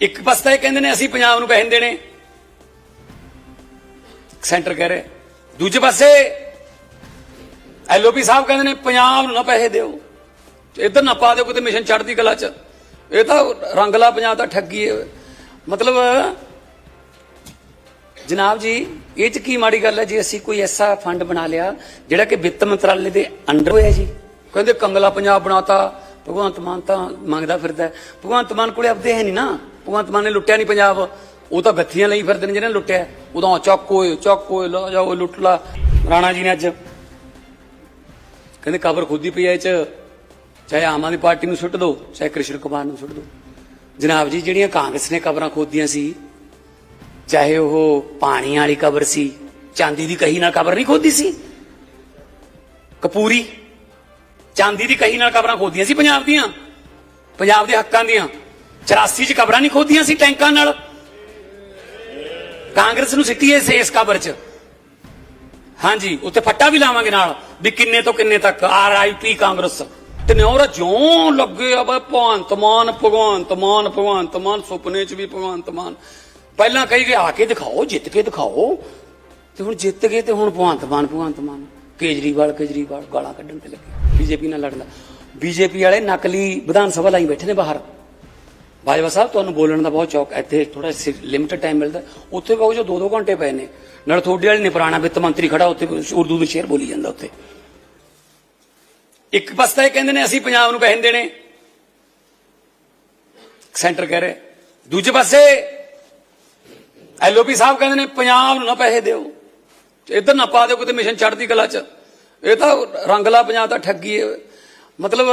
ਇੱਕ ਪਾਸੇ ਇਹ ਕਹਿੰਦੇ ਨੇ ਅਸੀਂ ਪੰਜਾਬ ਨੂੰ ਪੈਸੇ ਦੇਣੇ। ਸੈਂਟਰ ਕਹਿ ਰਿਹਾ। ਦੂਜੇ ਪਾਸੇ ਐਲਓਪੀ ਸਾਹਿਬ ਕਹਿੰਦੇ ਨੇ ਪੰਜਾਬ ਨੂੰ ਨਾ ਪੈਸੇ ਦਿਓ। ਇੱਧਰ ਨਾ ਪਾ ਦਿਓ ਕਿਤੇ ਮਿਸ਼ਨ ਚੜਦੀ ਕਲਾ ਚ। ਇਹ ਤਾਂ ਰੰਗਲਾ ਪੰਜਾਬ ਦਾ ਠੱਗੀ ਹੈ। ਮਤਲਬ, ਜਨਾਬ ਜੀ, ਇਹ ਚ ਕੀ ਮਾੜੀ ਗੱਲ ਹੈ ਜੇ? ਅਸੀਂ ਕੋਈ ਐਸਾ ਫੰਡ ਬਣਾ ਲਿਆ ਜਿਹੜਾ ਕਿ ਵਿੱਤ ਮੰਤਰਾਲੇ ਦੇ ਅੰਡਰ ਹੋਇਆ ਜੀ। ਕਹਿੰਦੇ ਕੰਗਲਾ ਪੰਜਾਬ ਬਣਾਤਾ, ਭਗਵੰਤ ਮਾਨ ਤਾਂ ਮੰਗਦਾ ਫਿਰਦਾ। ਭਗਵੰਤ ਮਾਨ ਕੋਲੇ ਆਪਦੇ ਹੈ ਨਹੀਂ ਨਾ। ਭਗਵੰਤ ਮਾਨ ਨੇ ਲੁੱਟਿਆ ਨਹੀਂ ਪੰਜਾਬ। ਉਹ ਤਾਂ ਗੱਥੀਆਂ ਲਈ ਫਿਰਦੇ ਨੇ ਜਿਹਨਾਂ ਲੁੱਟਿਆ। ਉਦੋਂ ਚੱਕ ਓਏ, ਚੱਕ ਲਾ ਜਾਓ ਲੁੱਟ ਲਾ। ਰਾਣਾ ਜੀ ਨੇ ਅੱਜ ਕਹਿੰਦੇ ਕਬਰ ਖੁੱਦੀ ਪਈ ਐ ਚ। ਚਾਹੇ ਆਮ ਆਦਮੀ ਪਾਰਟੀ ਨੂੰ ਸੁੱਟ ਦਿਓ ਚਾਹੇ ਕ੍ਰਿਸ਼ਨ ਕੁਮਾਰ ਨੂੰ ਸੁੱਟ ਦਿਓ ਜਨਾਬ ਜੀ, ਜਿਹੜੀਆਂ ਕਾਂਗਰਸ ਨੇ ਕਬਰਾਂ ਖੋਦੀਆਂ ਸੀ, ਚਾਹੇ ਉਹ ਪਾਣੀ ਵਾਲੀ ਕਬਰ ਸੀ, ਚਾਂਦੀ ਦੀ ਕਹੀ ਨਾਲ ਕਬਰ ਨਹੀਂ ਖੋਦੀ ਸੀ? ਕਪੂਰੀ, ਚਾਂਦੀ ਦੀ ਕਹੀ ਨਾਲ ਕਬਰਾਂ ਖੋਦੀਆਂ ਸੀ ਪੰਜਾਬ ਦੀਆਂ, ਪੰਜਾਬ ਦੇ ਹੱਕਾਂ ਦੀਆਂ। 84 ਚ ਕਬਰਾਂ ਨਹੀਂ ਖੋਦੀਆਂ ਸੀ ਟੈਂਕਾਂ ਨਾਲ। ਕਾਂਗਰਸ ਨੂੰ ਸਿੱਟੀ ਇਸ ਇਸ ਕਬਰ ਚ। ਹਾਂਜੀ ਉੱਤੇ ਫੱਟਾ ਵੀ ਲਾਵਾਂਗੇ ਨਾਲ, ਵੀ ਕਿੰਨੇ ਤੋਂ ਕਿੰਨੇ ਤੱਕ ਆਰ ਆਈ ਪੀ ਕਾਂਗਰਸ। ਤੇ ਨਿਉਰਾ ਜਿਉਂ ਲੱਗੇ ਆ ਬਈ, ਭਗਵੰਤ ਮਾਨ ਭਗਵੰਤ ਮਾਨ ਭਗਵੰਤ ਮਾਨ, ਸੁਪਨੇ ਚ ਵੀ ਭਗਵੰਤ ਮਾਨ। ਪਹਿਲਾਂ ਕਹੀ ਗਏ, ਆ ਕੇ ਦਿਖਾਓ, ਜਿੱਤ ਕੇ ਦਿਖਾਓ। ਤੇ ਹੁਣ ਜਿੱਤ ਗਏ ਤੇ ਹੁਣ ਭਗਵੰਤ ਮਾਨ ਭਗਵੰਤ ਮਾਨ। ਕੇਜਰੀਵਾਲ ਕੇਜਰੀਵਾਲ ਗਾਲਾਂ ਕੱਢਣ ਤੇ ਲੱਗੇ, ਬੀਜੇਪੀ ਨਾਲ ਲੜਦਾ ਬੀਜੇਪੀ ਵਾਲੇ ਨਕਲੀ ਵਿਧਾਨ ਸਭਾ ਲਾਈ ਬੈਠੇ ਨੇ ਬਾਹਰ। ਬਾਜਵਾ ਸਾਹਿਬ, ਤੁਹਾਨੂੰ ਬੋਲਣ ਦਾ ਬਹੁਤ ਚੌਕ ਇੱਥੇ ਥੋੜਾ ਲਿਮਟਿਡ ਟਾਈਮ ਮਿਲਦਾ। ਉੱਥੇ ਕਹੋ ਜੋ 2-2 ਘੰਟੇ ਪਏ ਨੇ। ਨਾਲ ਤੁਹਾਡੇ ਵਾਲੇ ਨੇ ਪੁਰਾਣਾ ਵਿੱਤ ਮੰਤਰੀ ਖੜਾ, ਉੱਥੇ ਉਰਦੂ ਵਿੱਚ ਸ਼ੇਰ ਬੋਲੀ ਜਾਂਦਾ ਉੱਥੇ। ਇੱਕ ਪਾਸੇ ਇਹ ਕਹਿੰਦੇ ਨੇ, ਅਸੀਂ ਪੰਜਾਬ ਨੂੰ ਪੈਸੇ ਦੇਣੇ ਸੈਂਟਰ ਕਹਿ ਰਹੇ। ਦੂਜੇ ਪਾਸੇ ਐਲਓਪੀ ਸਾਹਿਬ ਕਹਿੰਦੇ ਨੇ, ਪੰਜਾਬ ਨੂੰ ਨਾ ਪੈਸੇ ਦਿਓ। ਇੱਧਰ ਨਾ ਪਾ ਦਿਓ, ਕਿਤੇ ਮਿਸ਼ਨ ਚੜ੍ਹਦੀ ਕਲਾ ਚ। ਇਹ ਤਾਂ ਰੰਗਲਾ ਪੰਜਾਬ ਦਾ ਠੱਗੀ ਹੈ ਮਤਲਬ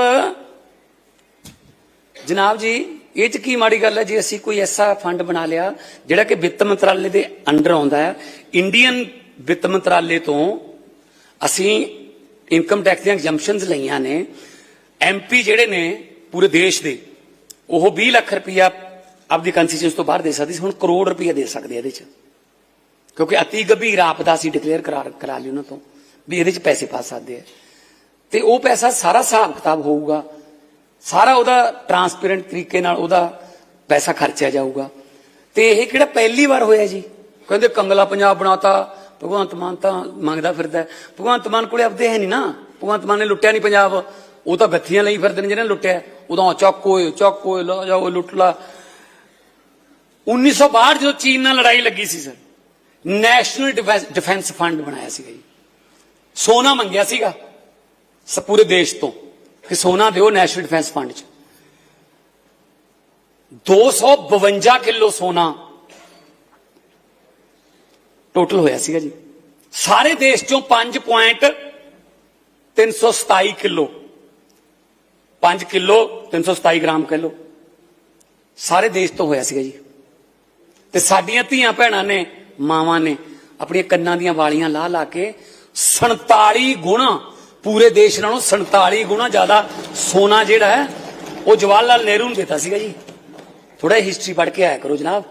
ਜਨਾਬ ਜੀ ਇਹ ਚ ਕੀ ਮਾੜੀ ਗੱਲ ਹੈ ਜੇ? ਅਸੀਂ ਕੋਈ ਐਸਾ ਫੰਡ ਬਣਾ ਲਿਆ ਜਿਹੜਾ ਕਿ ਵਿੱਤ ਮੰਤਰਾਲੇ ਦੇ ਅੰਡਰ ਆਉਂਦਾ ਹੈ। ਇੰਡੀਅਨ ਵਿੱਤ ਮੰਤਰਾਲੇ ਤੋਂ ਅਸੀਂ ਇਨਕਮ ਟੈਕਸ ਦੀਆਂ ਐਗਜ਼ੈਂਪਸ਼ਨਸ ਲਈਆਂ ਨੇ। ਐਮਪੀ ਜਿਹੜੇ ਨੇ ਪੂਰੇ ਦੇਸ਼ ਦੇ, ਉਹ 20 ਲੱਖ ਰੁਪਇਆ ਆਪਦੀ ਕੰਸਟੀਟਿਊਸ਼ਨ ਤੋਂ ਬਾਹਰ ਦੇ ਸਕਦੇ ਸੀ, ਹੁਣ ਕਰੋੜ ਰੁਪਇਆ ਦੇ ਸਕਦੇ ਇਹਦੇ ਚ। ਕਿਉਂਕਿ ਅਤੀ ਗੰਭੀਰ ਆਪਦਾ ਸੀ ਡਿਕਲੇਅਰ ਕਰਾ ਕਰਾ ਲਈ ਉਹਨਾਂ ਤੋਂ, ਵੀ ਇਹਦੇ ਚ ਪੈਸੇ ਪਾ ਸਕਦੇ ਆ। ਤੇ ਉਹ ਪੈਸਾ ਸਾਰਾ ਹਿਸਾਬ ਕਿਤਾਬ ਹੋਊਗਾ। ਸਾਰਾ ਉਹਦਾ ਟਰਾਂਸਪੇਰੈਂਟ ਤਰੀਕੇ ਨਾਲ ਉਹਦਾ ਪੈਸਾ ਖਰਚਿਆ ਜਾਊਗਾ। ਤੇ ਇਹ ਕਿਹੜਾ ਪਹਿਲੀ ਵਾਰ ਹੋਇਆ ਜੀ? ਕਹਿੰਦੇ ਕੰਗਲਾ ਪੰਜਾਬ ਬਣਾਤਾ, ਭਗਵੰਤ ਮਾਨ ਤਾਂ ਮੰਗਦਾ ਫਿਰਦਾ ਭਗਵੰਤ ਮਾਨ ਕੋਲੇ ਆਪਦੇ ਹੈ ਨਹੀਂ ਨਾ। ਭਗਵੰਤ ਮਾਨ ਨੇ ਲੁੱਟਿਆ ਨਹੀਂ ਪੰਜਾਬ। ਉਹ ਤਾਂ ਗੱਥੀਆਂ ਲਈ ਫਿਰਦੇ ਨੇ ਜਿਹਨੇ ਲੁੱਟਿਆ। ਉਦੋਂ ਚੱਕ ਓਏ ਚੱਕ ਓਏ ਲਾ ਜਾਓ, ਲੁੱਟ ਲਾ। 1962 ਜਦੋਂ ਚੀਨ ਨਾਲ ਲੜਾਈ ਲੱਗੀ ਸੀ ਸਰ ਨੈਸ਼ਨਲ ਡਿਫੈਂਸ ਫੰਡ ਬਣਾਇਆ ਸੀਗਾ ਜੀ। ਸੋਨਾ ਮੰਗਿਆ ਸੀਗਾ। ਸ ਪੂਰੇ ਦੇਸ਼ ਤੋਂ। ਕਿ ਸੋਨਾ ਦਿਓ ਨੈਸ਼ਨਲ ਡਿਫੈਂਸ ਫੰਡ 'ਚ। 252 ਕਿਲੋ ਸੋਨਾ ਟੋਟਲ ਹੋਇਆ ਸੀਗਾ ਜੀ। ਸਾਰੇ ਦੇਸ਼ ਚੋਂ 5.327 ਕਿਲੋ। 5 kilo 327 gram kilo. ਸਾਰੇ ਦੇਸ਼ ਤੋਂ ਹੋਇਆ ਸੀਗਾ ਜੀ। ਤੇ ਸਾਡੀਆਂ ਧੀਆਂ ਭੈਣਾਂ ਨੇ, ਮਾਵਾਂ ਨੇ, ਆਪਣੀਆਂ ਕੰਨਾਂ ਦੀਆਂ ਵਾਲੀਆਂ ਲਾ ਲਾ ਕੇ 47 ਗੁਣਾ ਪੂਰੇ ਦੇਸ਼ ਨਾਲੋਂ 47 ਗੁਣਾ ਜ਼ਿਆਦਾ ਸੋਨਾ ਜਿਹੜਾ ਹੈ, ਉਹ ਜਵਾਹਰ ਲਾਲ ਨਹਿਰੂ ਨੂੰ ਦਿੱਤਾ ਸੀਗਾ ਜੀ। ਥੋੜਾ ਹਿਸਟਰੀ ਪੜ੍ਹ ਕੇ ਆਇਆ ਕਰੋ ਜਨਾਬ।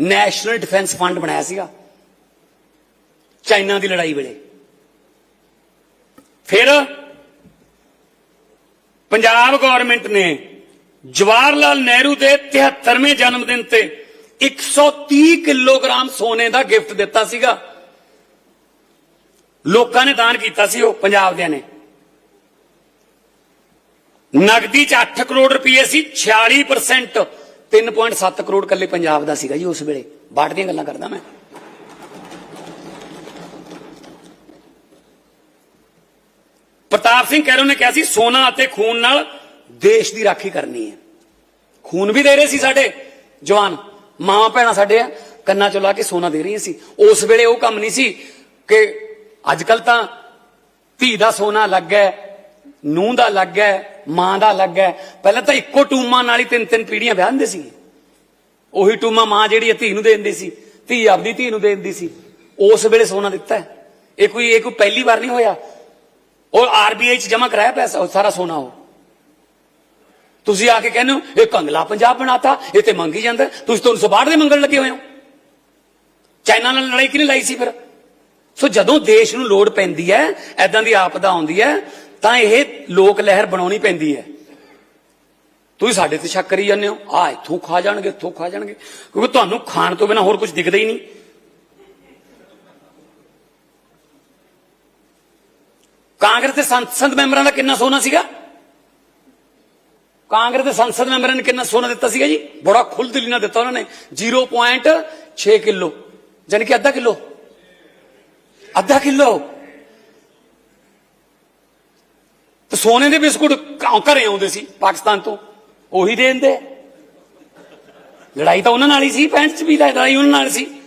ਨੈਸ਼ਨਲ ਡਿਫੈਂਸ ਫੰਡ ਬਣਾਇਆ ਸੀਗਾ। ਚਾਈਨਾ ਦੀ ਲੜਾਈ ਵੇਲੇ। ਫਿਰ ਪੰਜਾਬ ਗਵਰਨਮੈਂਟ ਨੇ ਜਵਾਹਰ ਲਾਲ ਨਹਿਰੂ ਦੇ 73ਵੇਂ ਜਨਮ ਦਿਨ ਤੇ 130 ਕਿਲੋਗ੍ਰਾਮ ਸੋਨੇ ਦਾ ਗਿਫਟ ਦਿੱਤਾ ਸੀਗਾ। ਲੋਕਾਂ ਨੇ ਦਾਨ ਕੀਤਾ ਸੀ ਉਹ, ਪੰਜਾਬ ਦਿਆਂ ਨੇ। ਨਗਦੀ ਚ 8 ਕਰੋੜ ਰੁਪਏ ਸੀ 46% 3.7 ਕਰੋੜ ਕੱਲੇ ਪੰਜਾਬ ਦਾ ਸੀਗਾ ਜੀ ਉਸ ਵੇਲੇ। ਬਾਟ ਦੀਆਂ ਗੱਲਾਂ ਕਰਦਾ ਮੈਂ। ਪ੍ਰਤਾਪ ਸਿੰਘ ਕੈਰੋ ਨੇ, ਕਿਹਾ ਸੀ, ਸੋਨਾ ਅਤੇ ਖੂਨ ਨਾਲ ਦੇਸ਼ ਦੀ ਰਾਖੀ ਕਰਨੀ ਹੈ। ਖੂਨ ਵੀ ਦੇ ਰਹੇ ਸੀ ਸਾਡੇ ਜਵਾਨ, ਮਾਂ ਭੈਣਾਂ ਸਾਡੇ ਆ, ਕੰਨਾਂ ਚੋਂ ਲਾ ਕੇ ਸੋਨਾ ਦੇ ਰਹੀਆਂ ਸੀ। ਉਸ ਵੇਲੇ ਉਹ ਕੰਮ ਨਹੀਂ ਸੀ ਕਿ ਅੱਜ ਕੱਲ ਤਾਂ ਧੀ ਦਾ ਸੋਨਾ ਲੱਗ ਹੈ ਨੂੰਹ ਦਾ ਲੱਗ ਹੈ ਮਾਂ ਦਾ ਲੱਗ ਹੈ ਪਹਿਲਾਂ ਤਾਂ ਇੱਕੋ ਟੂਮਾ ਨਾਲ ਹੀ ਤਿੰਨ ਤਿੰਨ ਪੀੜੀਆਂ ਵਿਆਹ ਹੁੰਦੇ ਸੀ ਉਹੀ ਟੂਮਾ ਮਾਂ ਜਿਹੜੀ ਹੈ ਧੀ ਨੂੰ ਦੇ ਦਿੰਦੀ ਸੀ, ਧੀ ਆਪਦੀ ਧੀ ਨੂੰ ਦੇ ਦਿੰਦੀ ਸੀ। ਉਸ ਵੇਲੇ ਸੋਨਾ ਦਿੱਤਾ ਇਹ ਕੋਈ ਇਹ ਕੋਈ ਪਹਿਲੀ ਵਾਰ ਨਹੀਂ ਹੋਇਆ। ਉਹ ਆਰਬੀਆਈ ਚ ਜਮਾ ਕਰਾਇਆ ਪੈਸਾ ਉਹ ਸਾਰਾ ਸੋਨਾ ਉਹ। ਤੁਸੀਂ ਆ ਕੇ ਕਹਿੰਦੇ ਹੋ, ਇਹ ਕੰਗਲਾ ਪੰਜਾਬ ਬਣਾਤਾ, ਇਹ ਤੇ ਮੰਗੀ ਜਾਂਦਾ। ਤੁਸੀਂ ਤੁਹਾਨੂੰ ਸਬਾੜ ਦੇ ਮੰਗਣ ਲੱਗੇ ਹੋਏ ਹੋ। ਚਾਈਨਾ ਨਾਲ ਲੜਾਈ ਕਿਹਨੇ ਲਾਈ ਸੀ ਫਿਰ? ਸੋ ਜਦੋਂ ਦੇਸ਼ ਨੂੰ ਲੋੜ ਪੈਂਦੀ ਹੈ ਐਦਾਂ ਦੀ ਆਪਦਾ ਆਉਂਦੀ ਹੈ, ਤਾਂ ਇਹ ਲੋਕ ਲਹਿਰ ਬਣਾਉਣੀ ਪੈਂਦੀ ਹੈ। ਤੁਸੀਂ ਸਾਡੇ ਤੇ ਸ਼ੱਕ ਕਰੀ ਜਾਂਦੇ ਹੋ। ਆ ਇੱਥੋਂ ਖਾ ਜਾਣਗੇ, ਇੱਥੋਂ ਖਾ ਜਾਣਗੇ। ਕਿਉਂਕਿ ਤੁਹਾਨੂੰ ਖਾਣ ਤੋਂ ਬਿਨਾ ਹੋਰ ਕੁਝ ਦਿਖਦਾ ਹੀ ਨਹੀਂ। ਕਾਂਗਰਸ ਦੇ ਸੰਸਦ ਮੈਂਬਰਾਂ ਦਾ ਕਿੰਨਾ ਸੋਨਾ ਸੀਗਾ? ਕਾਂਗਰਸ ਦੇ ਸੰਸਦ ਮੈਂਬਰਾਂ ਨੇ ਕਿੰਨਾ ਸੋਨਾ ਦਿੱਤਾ ਸੀਗਾ ਜੀ? ਬੜਾ ਖੁੱਲ੍ਹ ਖੁੱਲ੍ਹਦਿਲੀ ਨਾਲ ਦਿੱਤਾ ਉਹਨਾਂ ਨੇ। 0.6 ਕਿਲੋ ਯਾਨੀ ਕਿ ਅੱਧਾ ਕਿਲੋ। ਅੱਧਾ ਕਿਲੋ। ਤੇ ਸੋਨੇ ਦੇ ਬਿਸਕੁਟ ਘਰੇ ਆਉਂਦੇ ਸੀ ਪਾਕਿਸਤਾਨ ਤੋਂ। ਉਹੀ ਦੇ ਦਿੰਦੇ। ਲੜਾਈ ਤਾਂ ਉਹਨਾਂ ਨਾਲ ਹੀ ਸੀ ਪੈਂਟ ਚ ਵੀ ਲੜਾਈ ਉਹਨਾਂ ਨਾਲ ਸੀ।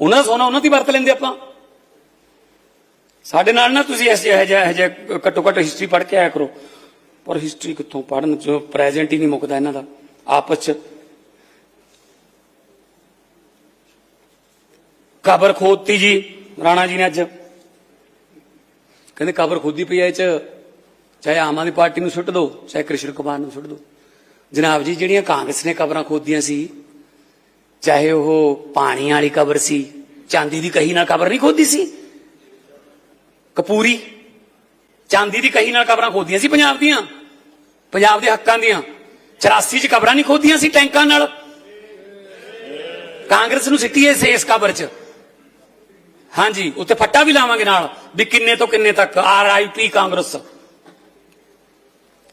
ਉਹਨਾਂ ਦਾ ਸੋਨਾ ਉਹਨਾਂ ਦੀ ਵਰਤ ਲੈਂਦੇ ਆਪਾਂ। ਸਾਡੇ ਨਾਲ ਨਾ ਤੁਸੀਂ ਐਸੇ ਇਹ ਜਿਹਾ ਇਹ ਜਿਹਾ ਘੱਟੋ ਘੱਟ ਹਿਸਟਰੀ ਪੜ੍ਹ ਕੇ ਆਇਆ ਕਰੋ। ਪਰ ਹਿਸਟਰੀ ਕਿੱਥੋਂ ਪੜ੍ਹਨ ਜੋ ਪ੍ਰੈਜ਼ੈਂਟ ਹੀ ਨਹੀਂ ਮੁੱਕਦਾ ਇਹਨਾਂ ਦਾ। ਆਪਸ ਚ। ਕਬਰ ਖੋਦਤੀ ਜੀ। ਰਾਣਾ ਜੀ ਨੇ ਅੱਜ ਕਹਿੰਦੇ ਕਬਰ ਖੋਦੀ ਪਈ ਐ ਚ, ਚਾਹੇ ਆਮ ਆਦਮੀ ਪਾਰਟੀ ਨੂੰ ਸੁੱਟ ਦਿਓ ਚਾਹੇ ਕ੍ਰਿਸ਼ਨ ਕੁਮਾਰ ਨੂੰ ਸੁੱਟ ਦਿਓ ਜਨਾਬ ਜੀ, ਜਿਹੜੀਆਂ ਕਾਂਗਰਸ ਨੇ ਕਬਰਾਂ ਖੋਦੀਆਂ ਸੀ, ਚਾਹੇ ਉਹ ਪਾਣੀ ਵਾਲੀ ਕਬਰ ਸੀ, ਚਾਂਦੀ ਦੀ ਕਹੀ ਨਾਲ ਕਬਰ ਨਹੀਂ ਖੋਦੀ ਸੀ? ਕਪੂਰੀ ਚਾਂਦੀ ਦੀ ਕਹੀ ਨਾਲ ਕਬਰਾਂ ਖੋਦੀਆਂ ਸੀ ਪੰਜਾਬ ਦੀਆਂ? ਪੰਜਾਬ ਦੇ ਹੱਕਾਂ ਦੀਆਂ? 84 ਚ ਕਬਰਾਂ ਨਹੀਂ ਖੋਦੀਆਂ ਸੀ ਟੈਂਕਾਂ ਨਾਲ? ਕਾਂਗਰਸ ਨੂੰ ਸਿੱਟੀ ਇਸ ਇਸ ਕਬਰ ਚ। ਹਾਂਜੀ ਉੱਤੇ ਫੱਟਾ ਵੀ ਲਾਵਾਂਗੇ ਨਾਲ, ਵੀ ਕਿੰਨੇ ਤੋਂ ਕਿੰਨੇ ਤੱਕ ਆਰ ਆਈ ਪੀ ਕਾਂਗਰਸ।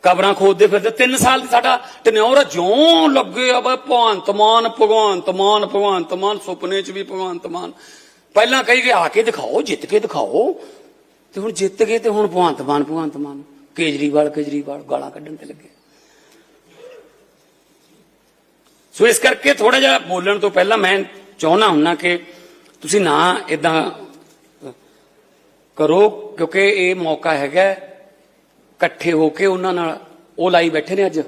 ਕਬਰਾਂ ਖੋਦਦੇ ਫਿਰਦੇ 3 ਸਾਲ ਦੀ ਸਾਡਾ ਟਨਿਓਰ ਜਿਉਂ ਲੱਗੇ ਆ, ਬਈ ਭਗਵੰਤ ਮਾਨ ਭਗਵੰਤ ਮਾਨ ਭਗਵੰਤ ਮਾਨ, ਸੁਪਨੇ ਚ ਵੀ ਭਗਵੰਤ ਮਾਨ। ਪਹਿਲਾਂ ਕਹੀ ਗਏ, ਆ ਕੇ ਦਿਖਾਓ, ਜਿੱਤ ਕੇ ਦਿਖਾਓ। ਤੇ ਹੁਣ ਜਿੱਤ ਗਏ ਤੇ ਹੁਣ ਭਗਵੰਤ ਮਾਨ ਭਗਵੰਤ ਮਾਨ। ਕੇਜਰੀਵਾਲ ਕੇਜਰੀਵਾਲ, ਗਾਲਾਂ ਕੱਢਣ ਤੇ ਲੱਗੇ। ਸੋ ਇਸ ਕਰਕੇ ਥੋੜਾ ਜਿਹਾ ਬੋਲਣ ਤੋਂ ਪਹਿਲਾਂ ਮੈਂ ਚਾਹੁੰਦਾ ਹੁੰਨਾ ਕਿ ਤੁਸੀਂ ਨਾ ਇਦਾਂ ਕਰੋ, ਕਿਉਂਕਿ ਇਹ ਮੌਕਾ ਹੈਗਾ ਇਕੱਠੇ ਹੋ ਕੇ ਉਹਨਾਂ ਨਾਲ ਉਹ ਲਾਈ ਬੈਠੇ ਨੇ ਅੱਜ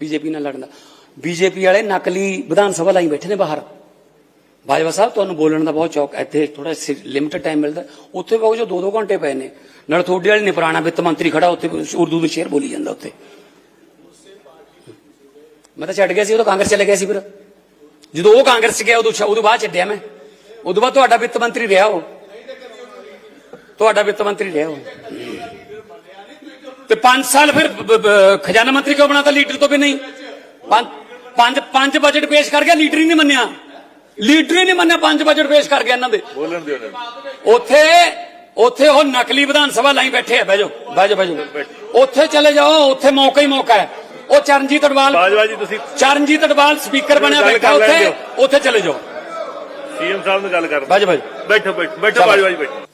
ਬੀਜੇਪੀ ਨਾਲ ਲੜਨ ਦਾ। ਬੀਜੇਪੀ ਵਾਲੇ ਨਕਲੀ ਵਿਧਾਨ ਸਭਾ ਲਾਈ ਬੈਠੇ ਨੇ ਬਾਹਰ। ਬਾਜਵਾ ਸਾਹਿਬ, ਤੁਹਾਨੂੰ ਬੋਲਣ ਦਾ ਬਹੁਤ ਚੌਕ ਇੱਥੇ ਥੋੜਾ ਲਿਮਿਟਡ ਟਾਈਮ ਮਿਲਦਾ। ਉੱਥੇ ਕਹੋ ਜੋ 2-2 ਘੰਟੇ ਪਏ ਨੇ। ਨਾਲ ਤੁਹਾਡੇ ਵਾਲੇ ਨੇ ਪੁਰਾਣਾ ਵਿੱਤ ਮੰਤਰੀ ਖੜਾ, ਉੱਥੇ ਉਰਦੂ ਦੇ ਸ਼ੇਰ ਬੋਲੀ ਜਾਂਦਾ ਉੱਥੇ। ਮੈਂ ਤਾਂ ਛੱਡ ਗਿਆ ਸੀ ਉਹ ਤਾਂ ਕਾਂਗਰਸ ਚਲੇ ਗਿਆ ਸੀ ਫਿਰ। ਜਦੋਂ ਉਹ ਕਾਂਗਰਸ ਗਿਆ, ਉਦੋਂ ਉਦੋਂ ਬਾਅਦ ਛੱਡਿਆ ਮੈਂ। ਉਦੋਂ ਬਾਅਦ ਤੁਹਾਡਾ ਵਿੱਤ ਮੰਤਰੀ ਰਿਹਾ ਉਹ। ਤੁਹਾਡਾ ਵਿੱਤ ਮੰਤਰੀ ਰਿਹਾ ਉਹ। ਤੇ 5 ਸਾਲ ਫਿਰ ਖਜ਼ਾਨਾ ਮੰਤਰੀ ਕਿਉਂ ਬਣਾਤਾ? ਲੀਡਰ ਤੋਂ ਵੀ ਨਹੀਂ। ਪੰਜ ਪੰਜ ਬਜਟ ਪੇਸ਼ ਕਰ ਗਿਆ ਲੀਡਰ ਹੀ ਨਹੀਂ ਮੰਨਿਆ। ਲੀਡਰ ਹੀ ਨਹੀਂ ਮੰਨਿਆ ਪੰਜ ਬਜਟ ਪੇਸ਼ ਕਰ ਗਿਆ ਇਹਨਾਂ ਦੇ। ਬੋਲਣ ਦਿਓ। ਉੱਥੇ ਉੱਥੇ ਉਹ ਨਕਲੀ ਵਿਧਾਨ ਸਭਾ ਲਾਈ ਬੈਠੇ ਆ ਬਹਿ ਜਾਓ ਬਹਿ ਜਾਓ ਬਹਿ ਜਾਓ। ਉੱਥੇ ਚਲੇ ਜਾਓ ਉੱਥੇ ਮੌਕਾ ਹੀ ਮੌਕਾ ਹੈ। ਉਹ ਚਰਨਜੀਤ ਅਡਵਾਲ ਬਾਜਵਾ ਜੀ ਤੁਸੀਂ ਚਰਨਜੀਤ ਅਡਵਾਲ ਸਪੀਕਰ ਬਣਿਆ ਬੈਠਾ ਉੱਥੇ ਉੱਥੇ ਚਲੇ ਜਾਓ। ਸੀਐਮ ਸਾਹਿਬ ਨਾਲ ਗੱਲ ਕਰ ਬਹਿ ਜਾਓ ਬਹਿ ਜਾਓ ਬੈਠੋ ਬੈਠੋ ਬੈਠੋ ਚਲੋ। ਬਾਜਵਾ ਜੀ ਬੈਠੋ।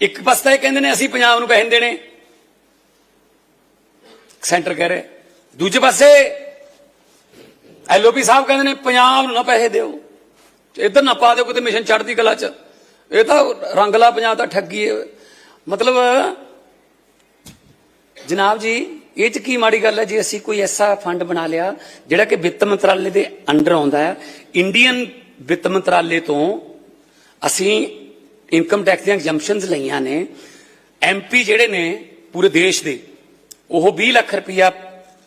ਇੱਕ ਪਾਸੇ ਇਹ ਕਹਿੰਦੇ ਨੇ ਅਸੀਂ ਪੰਜਾਬ ਨੂੰ ਪੈਸੇ ਦੇਣੇ। ਸੈਂਟਰ ਕਹਿ ਰਿਹਾ। ਦੂਜੇ ਪਾਸੇ ਐਲਓਪੀ ਸਾਹਿਬ ਕਹਿੰਦੇ ਨੇ ਪੰਜਾਬ ਨੂੰ ਨਾ ਪੈਸੇ ਦਿਓ। ਇੱਧਰ ਨਾ ਪਾ ਦਿਓ ਕਿਤੇ ਮਿਸ਼ਨ ਚੜ੍ਹਦੀ ਕਲਾ ਚ। ਇਹ ਤਾਂ ਰੰਗਲਾ ਪੰਜਾਬ ਦਾ ਠੱਗੀ ਹੈ ਮਤਲਬ ਜਨਾਬ ਜੀ ਇਹ ਚ ਕੀ ਮਾੜੀ ਗੱਲ ਹੈ ਜੇ? ਅਸੀਂ ਕੋਈ ਐਸਾ ਫੰਡ ਬਣਾ ਲਿਆ ਜਿਹੜਾ ਕਿ ਵਿੱਤ ਮੰਤਰਾਲੇ ਦੇ ਅੰਡਰ ਆਉਂਦਾ ਹੈ। ਇੰਡੀਅਨ ਵਿੱਤ ਮੰਤਰਾਲੇ ਤੋਂ ਅਸੀਂ ਇਨਕਮ ਟੈਕਸ ਦੀਆਂ ਐਗਜ਼ੈਂਪਸ਼ਨਸ ਲਈਆਂ ਨੇ। ਐਮਪੀ ਜਿਹੜੇ ਨੇ ਪੂਰੇ ਦੇਸ਼ ਦੇ, ਉਹ 20 ਲੱਖ ਰੁਪਇਆ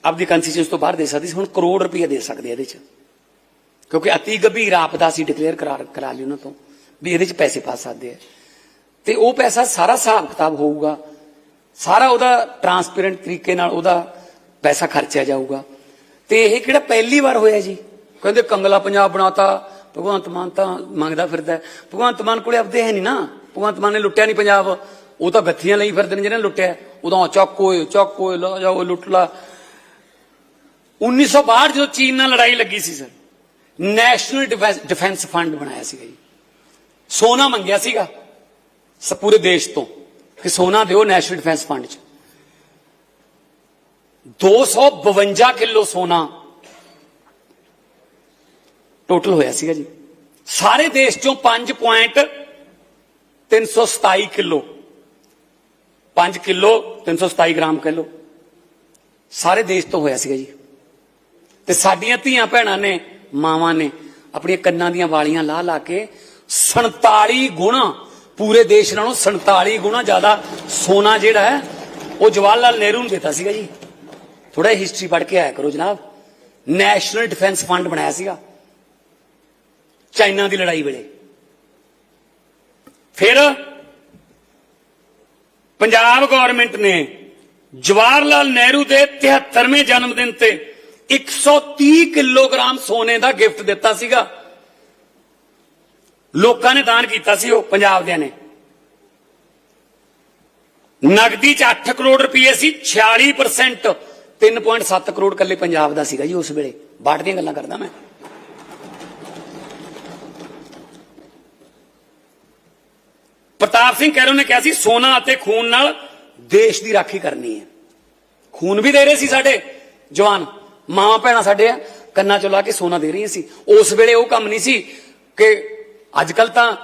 ਆਪਦੀ ਕੰਸਟੀਚੂਐਂਸ ਤੋਂ ਬਾਹਰ ਦੇ ਸਕਦੇ ਸੀ, ਹੁਣ ਕਰੋੜ ਰੁਪਇਆ ਦੇ ਸਕਦੇ ਇਹਦੇ ਚ। ਕਿਉਂਕਿ ਅਤੀ ਗੰਭੀਰ ਆਪਦਾ ਅਸੀਂ ਡਿਕਲੇਅਰ ਕਰਾ ਕਰਾ ਲਈ ਉਹਨਾਂ ਤੋਂ, ਵੀ ਇਹਦੇ ਚ ਪੈਸੇ ਪਾ ਸਕਦੇ ਆ। ਤੇ ਉਹ ਪੈਸਾ ਸਾਰਾ ਹਿਸਾਬ ਕਿਤਾਬ ਹੋਊਗਾ, ਸਾਰਾ ਉਹਦਾ ਟਰਾਂਸਪੇਰੈਂਟ ਤਰੀਕੇ ਨਾਲ ਉਹਦਾ ਪੈਸਾ ਖਰਚਿਆ ਜਾਊਗਾ। ਤੇ ਇਹ ਕਿਹੜਾ ਪਹਿਲੀ ਵਾਰ ਹੋਇਆ ਜੀ? ਕਹਿੰਦੇ ਕੰਗਲਾ ਪੰਜਾਬ ਬਣਾਤਾ ਭਗਵੰਤ ਮਾਨ ਤਾਂ ਮੰਗਦਾ ਫਿਰਦਾ ਹੈ। ਭਗਵੰਤ ਮਾਨ ਕੋਲੇ ਆਪਦੇ ਹੈ ਨਹੀਂ ਨਾ। ਭਗਵੰਤ ਮਾਨ ਨੇ ਲੁੱਟਿਆ ਨਹੀਂ ਪੰਜਾਬ। ਉਹ ਤਾਂ ਗੱਥੀਆਂ ਲਈ ਫਿਰਦੇ ਨੇ ਜਿਹਨੇ ਲੁੱਟਿਆ। ਉਦੋਂ ਚੱਕ ਓਏ ਚੱਕ ਓਏ, ਲਾ ਜਾਓ ਲੁੱਟ ਲਾ। 1962 ਜਦੋਂ ਚੀਨ ਨਾਲ ਲੜਾਈ ਲੱਗੀ ਸੀ ਸਰ, ਨੈਸ਼ਨਲ ਡਿਫੈਂਸ ਫੰਡ ਬਣਾਇਆ ਸੀਗਾ ਜੀ। ਸੋਨਾ ਮੰਗਿਆ ਸੀਗਾ ਸ ਪੂਰੇ ਦੇਸ਼ ਤੋਂ। ਕਿ ਸੋਨਾ ਦਿਓ ਨੈਸ਼ਨਲ ਡਿਫੈਂਸ ਫੰਡ 'ਚ। 252 ਕਿਲੋ ਸੋਨਾ ਟੋਟਲ ਹੋਇਆ ਸੀਗਾ ਜੀ। ਸਾਰੇ ਦੇਸ਼ ਚੋਂ 5.327 ਕਿਲੋ। 5 kilo 327 gram kilo. ਸਾਰੇ ਦੇਸ਼ ਤੋਂ ਹੋਇਆ ਸੀਗਾ ਜੀ। ਤੇ ਸਾਡੀਆਂ ਧੀਆਂ ਭੈਣਾਂ ਨੇ, ਮਾਵਾਂ ਨੇ, ਆਪਣੀਆਂ ਕੰਨਾਂ ਦੀਆਂ ਵਾਲੀਆਂ ਲਾ ਲਾ ਕੇ 47 ਗੁਣਾ, ਪੂਰੇ ਦੇਸ਼ ਨਾਲੋਂ 47 ਗੁਣਾ ਜ਼ਿਆਦਾ ਸੋਨਾ ਜਿਹੜਾ ਹੈ, ਉਹ ਜਵਾਹਰ ਲਾਲ ਨਹਿਰੂ ਨੂੰ ਦਿੱਤਾ ਸੀਗਾ ਜੀ। ਥੋੜਾ ਹਿਸਟਰੀ ਪੜ੍ਹ ਕੇ ਆਇਆ ਕਰੋ ਜਨਾਬ। ਨੈਸ਼ਨਲ ਡਿਫੈਂਸ ਫੰਡ ਬਣਾਇਆ ਸੀਗਾ। ਚਾਈਨਾ ਦੀ ਲੜਾਈ ਵੇਲੇ। ਫਿਰ ਪੰਜਾਬ ਗਵਰਨਮੈਂਟ ਨੇ ਜਵਾਹਰ ਲਾਲ ਨਹਿਰੂ ਦੇ 73ਵੇਂ ਜਨਮ ਦਿਨ ਤੇ 130 ਕਿਲੋਗ੍ਰਾਮ ਸੋਨੇ ਦਾ ਗਿਫਟ ਦਿੱਤਾ ਸੀਗਾ। ਲੋਕਾਂ ਨੇ ਦਾਨ ਕੀਤਾ ਸੀ ਉਹ, ਪੰਜਾਬ ਦਿਆਂ ਨੇ। ਨਗਦੀ ਚ 8 ਕਰੋੜ ਰੁਪਏ ਸੀ 46% 3.7 ਕਰੋੜ ਕੱਲੇ ਪੰਜਾਬ ਦਾ ਸੀਗਾ ਜੀ ਉਸ ਵੇਲੇ। ਬਾਟ ਦੀਆਂ ਗੱਲਾਂ ਕਰਦਾ ਮੈਂ। ਪ੍ਰਤਾਪ ਸਿੰਘ ਕੈਰੋ ਨੇ ਕਿਹਾ ਸੀ, ਸੋਨਾ ਅਤੇ ਖੂਨ ਨਾਲ ਦੇਸ਼ ਦੀ ਰਾਖੀ ਕਰਨੀ ਹੈ। ਖੂਨ ਵੀ ਦੇ ਰਹੇ ਸੀ ਸਾਡੇ ਜਵਾਨ, ਮਾਵਾਂ ਭੈਣਾਂ ਸਾਡੇ ਆ, ਕੰਨਾਂ ਚੋਂ ਲਾ ਕੇ ਸੋਨਾ ਦੇ ਰਹੀਆਂ ਸੀ। ਉਸ ਵੇਲੇ ਉਹ ਕੰਮ ਨਹੀਂ ਸੀ ਕਿ ਅੱਜ ਕੱਲ ਤਾਂ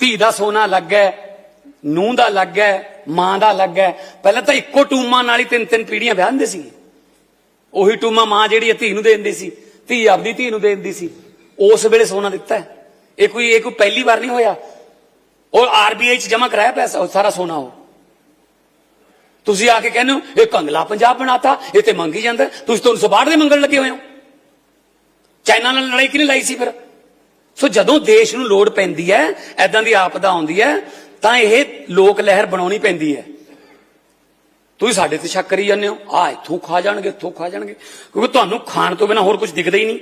ਧੀ ਦਾ ਸੋਨਾ ਲੱਗ ਹੈ, ਨੂੰਹ ਦਾ ਲੱਗ ਹੈ, ਮਾਂ ਦਾ ਲੱਗ ਹੈ। ਪਹਿਲਾਂ ਤਾਂ ਇੱਕੋ ਟੂਮਾਂ ਨਾਲ ਹੀ ਤਿੰਨ ਤਿੰਨ ਪੀੜੀਆਂ ਵਿਆਹ ਹੁੰਦੇ ਸੀ। ਉਹੀ ਟੂਮਾ ਮਾਂ ਜਿਹੜੀ ਹੈ ਧੀ ਨੂੰ ਦੇ ਦਿੰਦੀ ਸੀ, ਧੀ ਆਪਦੀ ਧੀ ਨੂੰ ਦੇ ਦਿੰਦੀ ਸੀ। ਉਸ ਵੇਲੇ ਸੋਨਾ ਦਿੱਤਾ ਇਹ ਕੋਈ ਇਹ ਕੋਈ ਪਹਿਲੀ ਵਾਰ ਨਹੀਂ ਹੋਇਆ। ਉਹ ਆਰਬੀਆਈ ਚ ਜਮ੍ਹਾਂ ਕਰਾਇਆ ਪੈਸਾ, ਉਹ ਸਾਰਾ ਸੋਨਾ ਉਹ। ਤੁਸੀਂ ਆ ਕੇ ਕਹਿੰਦੇ ਹੋ, ਇਹ ਕੰਗਲਾ ਪੰਜਾਬ ਬਣਾਤਾ, ਇਹ ਤੇ ਮੰਗੀ ਜਾਂਦਾ। ਤੁਸੀਂ ਤੁਹਾਨੂੰ ਸਬਾੜ ਦੇ ਮੰਗਣ ਲੱਗੇ ਹੋਏ ਹੋ। ਚਾਈਨਾ ਨਾਲ ਲੜਾਈ ਕਿਹਨੇ ਲਾਈ ਸੀ ਫਿਰ? ਸੋ ਜਦੋਂ ਦੇਸ਼ ਨੂੰ ਲੋੜ ਪੈਂਦੀ ਹੈ ਐਦਾਂ ਦੀ ਆਪਦਾ ਆਉਂਦੀ ਹੈ, ਤਾਂ ਇਹ ਲੋਕ ਲਹਿਰ ਬਣਾਉਣੀ ਪੈਂਦੀ ਹੈ। ਤੁਸੀਂ ਸਾਡੇ ਤੇ ਸ਼ੱਕ ਕਰੀ ਜਾਂਦੇ ਹੋ ਆ ਇੱਥੋਂ ਖਾ ਜਾਣਗੇ ਇੱਥੋਂ ਖਾ ਜਾਣਗੇ। ਕਿਉਂਕਿ ਤੁਹਾਨੂੰ ਖਾਣ ਤੋਂ ਬਿਨਾ ਹੋਰ ਕੁਝ ਦਿਖਦਾ ਹੀ ਨਹੀਂ।